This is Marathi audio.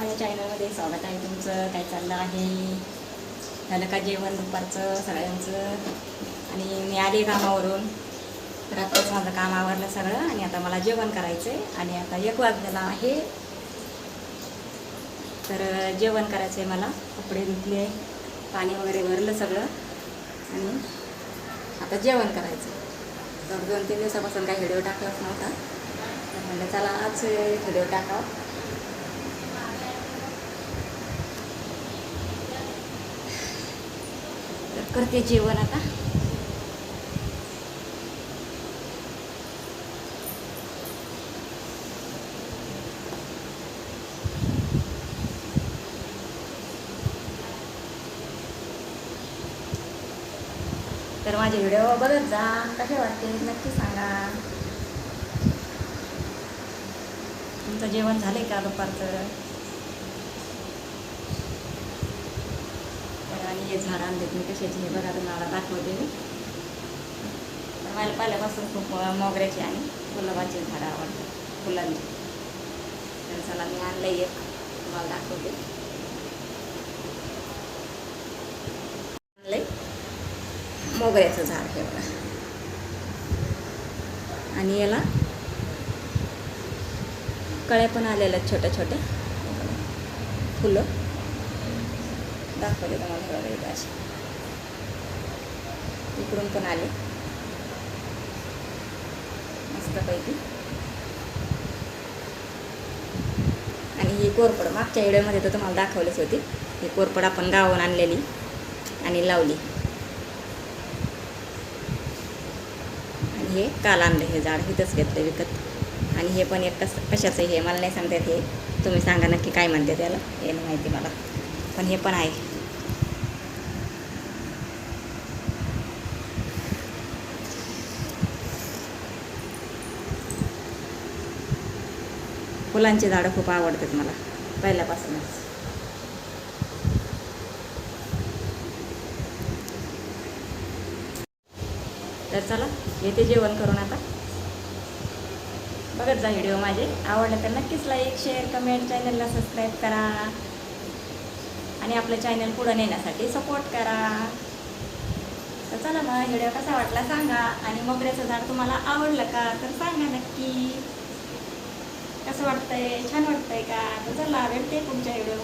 माझ्या चॅनलमध्ये स्वागत आहे. तुमचं काय चाललं आहे? झालं का जेवण दुपारचं सगळ्यांचं? आणि मी आली कामावरून. रात्रच माझं काम आवरलं सगळं आणि आता मला जेवण करायचं आहे आणि आता एक वाजलेला आहे. तर जेवण करायचं आहे मला. कपडे धुतले पाणी वगैरे भरलं सगळं आणि आता जेवण करायचं तर दोन तीन दिवसापासून काही व्हिडिओ टाकलाच नव्हता. तर म्हणलं चला आज व्हिडिओ टाकावं. करते जेवण आता. तर माझे व्हिडिओ बघत जा. कसे वाटते? नक्की सांगा. तुमचं जेवण झालंय का दुपारचं तर आणि हे झाड आणलेत मी कशाचे? हे बघा तुम्हाला दाखवते मी. तर मला पहिल्यापासून खूप मोगऱ्याची आणि गुलाबाची झाडं आवडतात फुलांचे. तर चला मी आणलं एक. तुम्हाला दाखवते. आणलंय. मोगऱ्याचं झाड हे बघा. आणि याला कळ्या पण आलेल्या आहेत छोट्या छोट्या फुलं. दाखवले तुम्हाला हे बघा असे इकडून पण आले. मस्तपैकी. आणि ही कोरपड मागच्या व्हिडिओमध्ये तर तुम्हाला दाखवलीच होती. ही कोरपड आपण गावाहून आणलेली आणि लावली. आणि हे काल आणलं हे झाड इथंच घेतलं विकत. आणि हे पण एक कस कशाचं हे मला नाही सांगतात हे. तुम्ही सांगा नक्की काय म्हणते त्याला हे माहिती मला. पण हे पण आहे. फुलांची झाडं खूप आवडतात मला पहिल्यापासूनच. तर चला येते जेवण करून आता. बघत जा व्हिडिओ माझे आवडले तर नक्कीच लाईक शेअर कमेंट चॅनलला सबस्क्राईब करा. आणि आपलं चॅनल पुढं नेण्यासाठी सपोर्ट करा. तर चला मग व्हिडिओ कसा वाटला सांगा. आणि मोगऱ्याचं झाड तुम्हाला आवडलं का? तर सांगा नक्की. कसं वाटतंय? छान वाटतंय का? तर चला भेटते पुढच्या व्हिडिओ